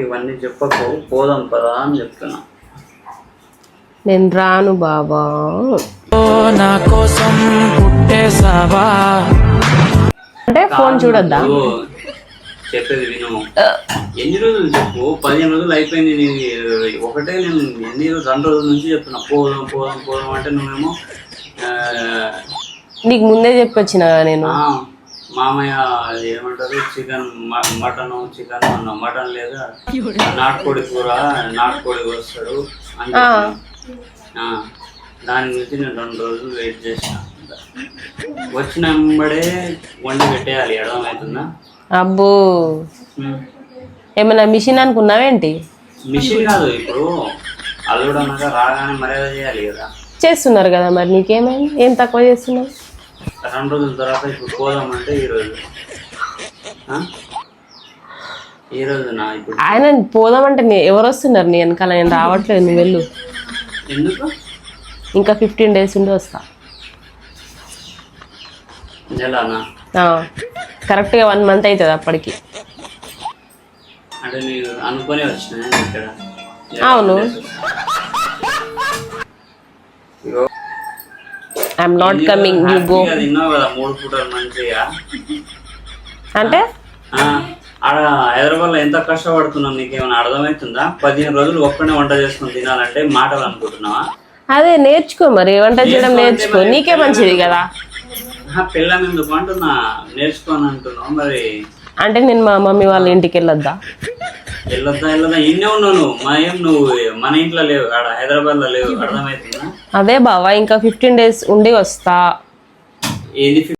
ఇవన్నీ చెప్పకు. పోదాం పదా అని చెప్తున్నా. నేను రాను బాబా. నా కోసం పుట్టేసావా అంటే ఫోన్ చూడొద్దా? చెప్పేది విను. ఎన్ని రోజులు చెప్పు? పదిహేను రోజులు అయిపోయింది నీది ఒకటే నేను ఎన్ని రోజులు రెండు రోజుల నుంచి చెప్తున్నా. పోదాం పోదాం పోదాం అంటే నువ్వేమో నీకు ముందే చెప్పొచ్చిన నేను. ఆ, మామయ్య అది ఏమంటారు? చికెన్ మటన్ చికెన్ అన్న మటన్ లేదా? నాటుకోడి కూర నాటుకోడి వస్తాడు. ఆ, దాని గురించి నేను రెండు రోజులు వెయిట్ చేసిన. వచ్చిన వెంబడే వండి పెట్టేయాలి అర్థమవుతుందా? అబ్బో. ఏమైనా మిషన్ అనుకున్నావేంటి మిషన్ కాదు ఇప్పుడు అల్లుడు అన్నాక రాగానే మర్యాద చేయాలి కదా. చేస్తున్నారు కదా మరి నీకేమైంది? ఏం తక్కువ చేస్తున్నావు? రెండు రోజుల తర్వాత ఇప్పుడు పోదామంటే ఈ రోజు. ఆ? ఈ రోజు నా ఇప్పుడు. ఆయన పోదామంటే ఎవరు వస్తున్నారు? నీ వెనకాల నేను రావట్లేదు నువ్వు వెళ్ళు. ఎందుకు? ఇంకా ఫిఫ్టీన్ డేస్ ఉండి వస్తా. నెలనా? కరెక్ట్గా వన్ మంత్ అవుతుంది అప్పటికి. అంటే నేను అనుకునే వచ్చిన ఇక్కడ? అవును. I'm not coming you go అంటే? ఆ, ఆడ హైదరాబాద్లో ఎంత కష్టపడుతున్నావు నీకేమైనా అర్థమవుతుందా? పదిహేను రోజులు ఒక్కనే వంట చేసుకుని తినాలంటే మాటలు అనుకుంటున్నావా అదే నేర్చుకో మరి వంట చేయడం నేర్చుకో నీకే మంచిది కదా. పిల్లం ఎందుకు అంటున్నా? నేర్చుకోని అంటున్నావు మరి. అంటే నేను మా మమ్మీ వాళ్ళ ఇంటికి వెళ్ళొద్దా? వెళ్ళొద్దా వెళ్ళొద్దా ఇన్నే ఉన్నావు నువ్వు మా ఏం నువ్వు మన ఇంట్లో లేవు. ఆడ హైదరాబాద్లో లేవు. అర్థమవుతుందా అదే బావా ఇంకా ఫిఫ్టీన్ డేస్ ఉండి వస్తా. ఏది